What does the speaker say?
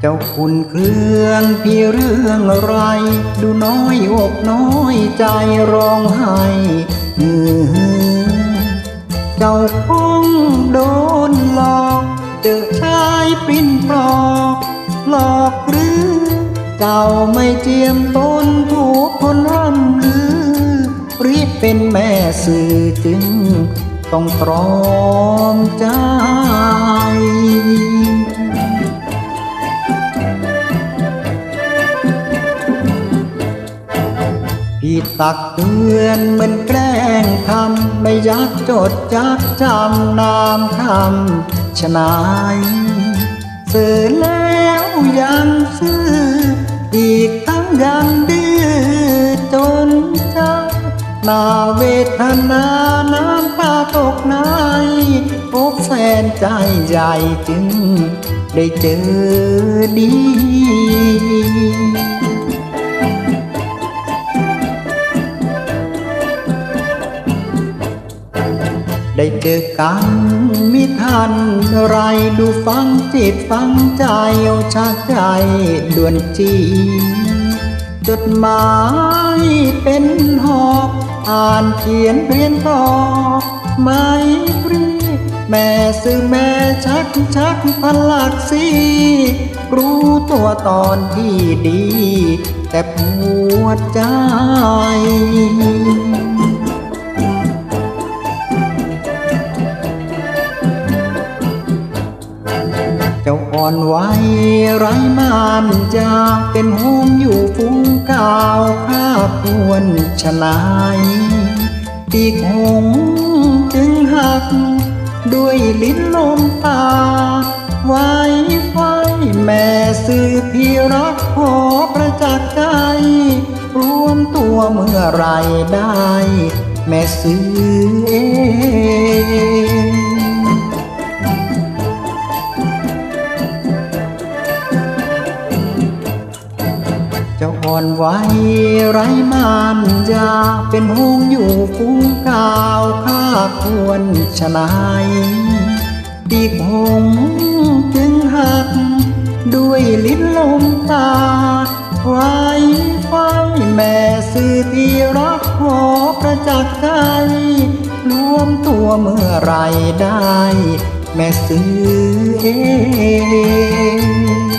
เจ้าคุณเครื่องพี่เรื่องอะไร ดูน้อยอกน้อยใจร้องไห้เออเจ้าคงโดนหลอกเจอชายปริ้นปลอกหลอกหรือ เจ้าไม่เจียมตนถูกคน จึงต้องตรอมใจ พี่ตักเตือนเหมือนแกล้งทำไม่ยากจดจักจำนามคำชนายสื่อแล้วยังซื่ออีกทั้งยัง นาเวทนาน้ำตาตกในพบแฟนใจใหญ่จึง ได้เจอดีได้เจอกันมิทันไรดูฟังจิตฟังใจเอาชากใจด่วนจีจดหมายเป็นหอ อ่านเขียนเรียนต่อไม่ปรีแม่ซื้อแม่ชักชักพลักสีรู้ตัวตอนที่ดี แต่ปวดใจ อนไหวไร้มานจาเป็นห่วงอยู่ฟุ้งก้าวข้าควรชนายปีกหงจึงหัก ด้วยลิ้นลมตาไว้ไฟแม่สื่อที่รักขอประจักษ์ใจ รวมตัวเมื่อไรได้ แม่สื่อเอง จ้าอ่อนไหวไร้มานยาเป็นหงอยู่ฟุ้งกาวข้าควรชนายปีกหงจึงหัก ด้วยลิ้นลมตาไว้ไฟแม่สื่อที่รักขอประจักษ์ใจรวมตัวเมื่อไรได้ แม่สื่อเอง